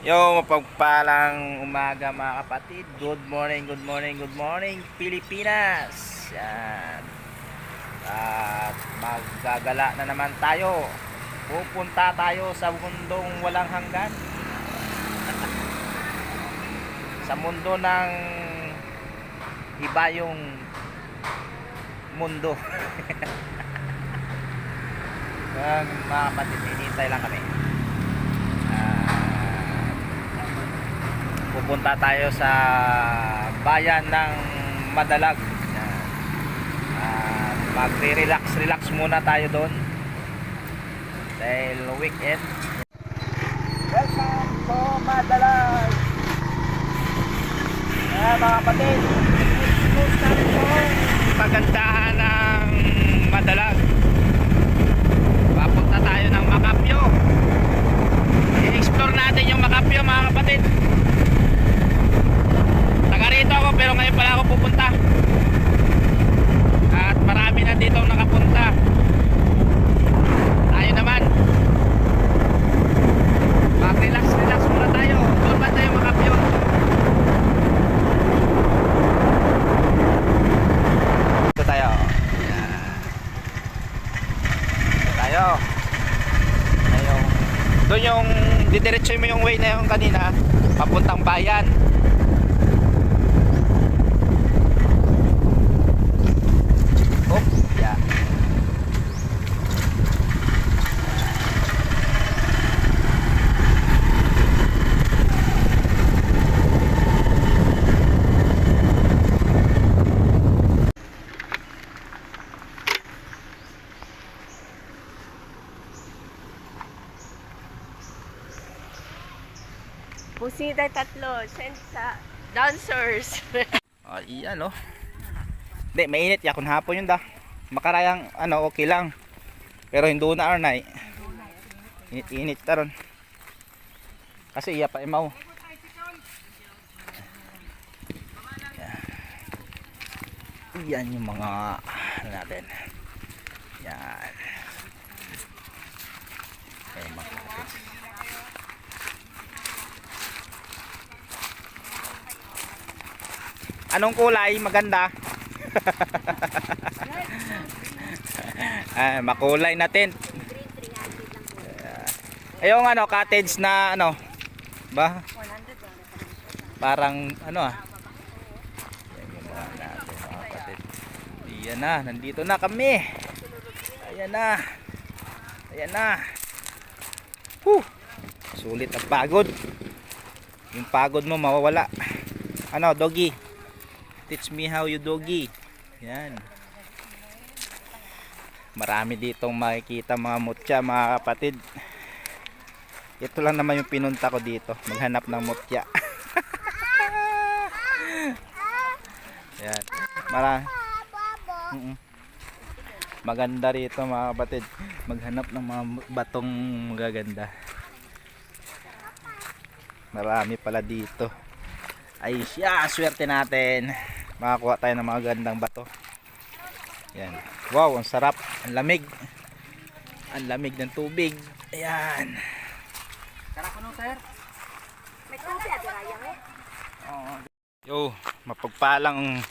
Yo, mapagpalang umaga mga kapatid. Good morning, good morning, good morning Pilipinas. Yan. At maggagala na naman tayo. Pupunta tayo sa mundong walang hanggan. sa mundo ng iba yung mundo. Yan, mga kapatid, hinihintay lang kami. Pupunta tayo sa bayan ng Madalag. Ah, magre-relax relax muna tayo doon. Dahil weekend. Welcome to Madalag. Ayan mga kapatid. Pagandahan ng Madalag. Papunta tayo ng Makapyo. I-explore natin yung Makapyo mga kapatid. Taga rito ako pero ngayon pala ako pupunta. At marami na dito nakapunta. Tayo naman. Mag-relax, relax muna tayo. Doon ba tayo Makapyo? Dito tayo. Yan. Dito tayo. Ayun. Doon yung didiretso mo yung way na yung kanina papuntang bayan. Pusi tayo tatlo. Send sa dancers. Ah, iyan oh. Hindi, mainit ya kun hapon yun da. Makarayang ano okay lang. Pero hindi na arnay. Init-init taron. Kasi iya pa imaw. Yan. Yan yung mga natin. Yan. Ayan mga natin. Anong kulay? Maganda. Ay, makulay natin. Ayong ano, cottage na ano, ba? Parang ano ah. Ayan na, nandito na kami. Ayan na. Ayan na. Whew. Sulit ang pagod. Yung pagod mo mawawala. Ano, doggy? Teach me how you doggy. Yan. Marami ditong makikita mga mutya, mga kapatid. Ito lang naman yung pinunta ko dito. Maghanap ng mutya. Yan. Mara. Maganda rito mga kapatid. Maghanap ng mga batong magaganda. Marami pala dito. Ay siya, swerte natin. Makakuha tayo ng mga gandang bato. Yan. Wow, ang sarap. Ang lamig. Ang lamig ng tubig. Ayan. May kopi at rayang eh. Yo, mapagpalang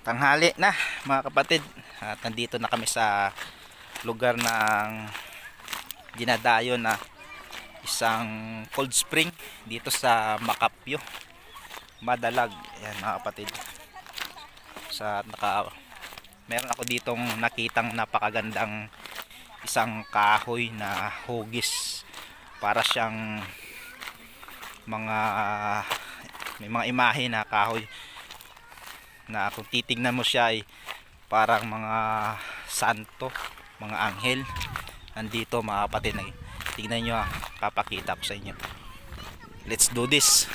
tanghali na mga kapatid. At nandito na kami sa lugar ng dinadayo na isang cold spring dito sa Makapyo. Madalag. Ayan mga kapatid. Sa naka meron ako ditong nakitang napakagandang isang kahoy na hugis para siyang mga may mga imahe na kahoy na kung titignan mo siya ay parang mga santo, mga anghel nandito mga kapatid na tignan nyo ah, kapakita ko sa inyo let's do this